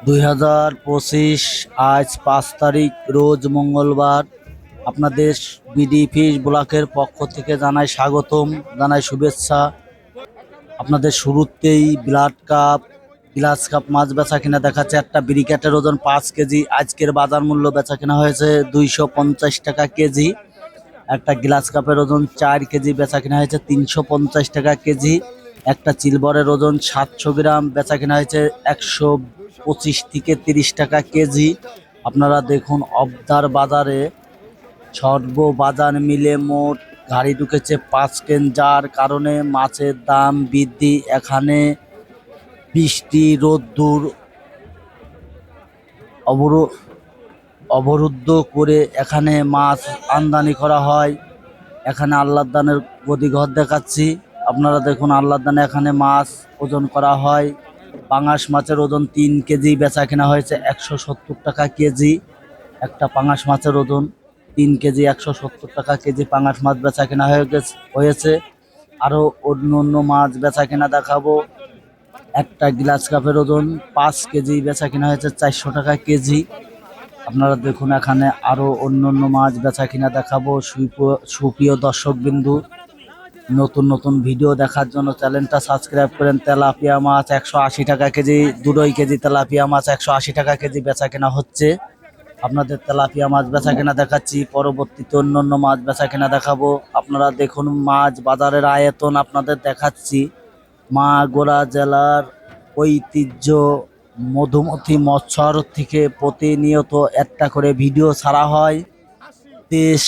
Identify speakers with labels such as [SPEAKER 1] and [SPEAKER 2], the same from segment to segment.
[SPEAKER 1] দুই হাজার পঁচিশ আজ পাঁচ তারিখ, রোজ মঙ্গলবার। আপনাদের বিডি ফিশ ব্লকের পক্ষ থেকে জানাই স্বাগতম, জানাই শুভেচ্ছা। আপনাদের শুরুতেই ব্লাড কাপ, গ্লাস কাপ মাছ বেচা কিনা দেখাচ্ছে। একটা ব্রিকেটের ওজন পাঁচ কেজি, আজকের বাজার মূল্য বেচা কিনা হয়েছে দুইশো পঞ্চাশ টাকা কেজি। একটা গ্লাস কাপের ওজন চার কেজি, বেচা কিনা হয়েছে তিনশো পঞ্চাশ টাকা কেজি। একটা চিলবরের ওজন সাতশো গ্রাম, বেচা কিনা হয়েছে একশো পঁচিশ থেকে তিরিশ টাকা কেজি। আপনারা দেখুন, অবদার বাজারে সর্ব বাজার মিলে মোট গাড়ি ঢুকেছে পাঁচ কেন। যার কারণে মাছের দাম বৃদ্ধি। এখানে বৃষ্টি, রোদ্দুর অবরো, অবরুদ্ধ করে এখানে মাছ আমদানি করা হয়। এখানে আল্লাহ দানের গদিঘর দেখাচ্ছি। আপনারা দেখুন আল্লাহ এখানে মাছ ওজন করা হয়। পাঙাশ মাছের ওজন তিন কেজি বেচা কেনা হয়েছে একশো সত্তর টাকা কেজি। একটা পাঙাশ মাছের ওজন তিন কেজি একশো সত্তর টাকা কেজি পাঙাশ মাছ বেচা কেনা হয়ে গেছে, হয়েছে। আরও অন্য অন্য মাছ বেচা কেনা দেখাবো। একটা গ্লাস কাপের ওজন পাঁচ কেজি বেচা কেনা হয়েছে চারশো টাকা কেজি। আপনারা দেখুন এখানে আরও অন্য অন্য মাছ বেচা কিনা দেখাবো। সুপ্রিয়- সুপ্রিয় দর্শক বিন্দু নতুন নতুন ভিডিও দেখার জন্য চ্যানেলটা সাবস্ক্রাইব করেন। তেলাপিয়া মাছ একশো আশি টাকা কেজি দুটোই কেজি তেলাপিয়া মাছ একশো আশি টাকা কেজি বেচা কেনা হচ্ছে। আপনাদের তেলাপিয়া মাছ বেচা কেনা দেখাচ্ছি, পরবর্তীতে অন্য অন্য মাছ বেচা কেনা দেখাবো। আপনারা দেখুন মাছ বাজারের আয়তন আপনাদের দেখাচ্ছি। মাগুরা জেলার ঐতিহ্য মধুমতি মৎস্যর থেকে প্রতিনিয়ত একটা করে ভিডিও ছাড়া হয়। দেশ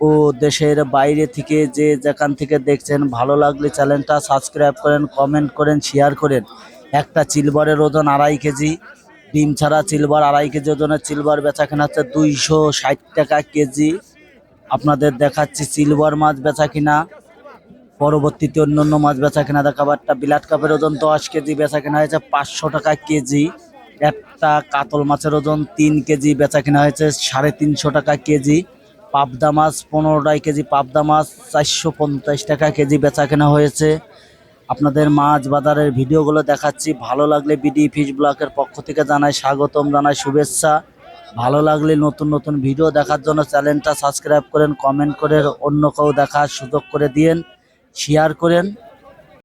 [SPEAKER 1] ও দেশের বাইরে থেকে যে যেখান থেকে দেখছেন, ভালো লাগলে চ্যানেলটা সাবস্ক্রাইব করেন কমেন্ট করেন শেয়ার করেন। একটা চিলবারের ওজন আড়াই কেজি, ডিম ছাড়া চিলবার আড়াই কেজি ওজনের চিলবার বেচা কেনা হচ্ছে দুইশো ষাট টাকা কেজি। আপনাদের দেখাচ্ছি সিলভার মাছ বেচা কিনা, পরবর্তীতে অন্য অন্য মাছ বেচা কেনা দেখাবো। একটা বিলাট কাপের ওজন দশ কেজি বেচা কেনা হয়েছে পাঁচশো টাকা কেজি। একটা কাতল মাছের ওজন তিন কেজি বেচা কেনা হয়েছে সাড়ে তিনশো টাকা কেজি। পাবদা মাছ পনেরোটাই কেজি পাবদা মাছ, চারশো পঞ্চাশ টাকা কেজি বেচা কেনা হয়েছে। আপনাদের মাছ বাজারের ভিডিওগুলো দেখাচ্ছি। ভালো লাগলে বিডি ফিশ ব্লকের পক্ষ থেকে জানাই স্বাগতম, জানাই শুভেচ্ছা। ভালো লাগলে নতুন নতুন ভিডিও দেখার জন্য চ্যানেলটা সাবস্ক্রাইব করেন, কমেন্ট করে অন্য কেউ দেখার সুযোগ করে দিয়েন শেয়ার করেন।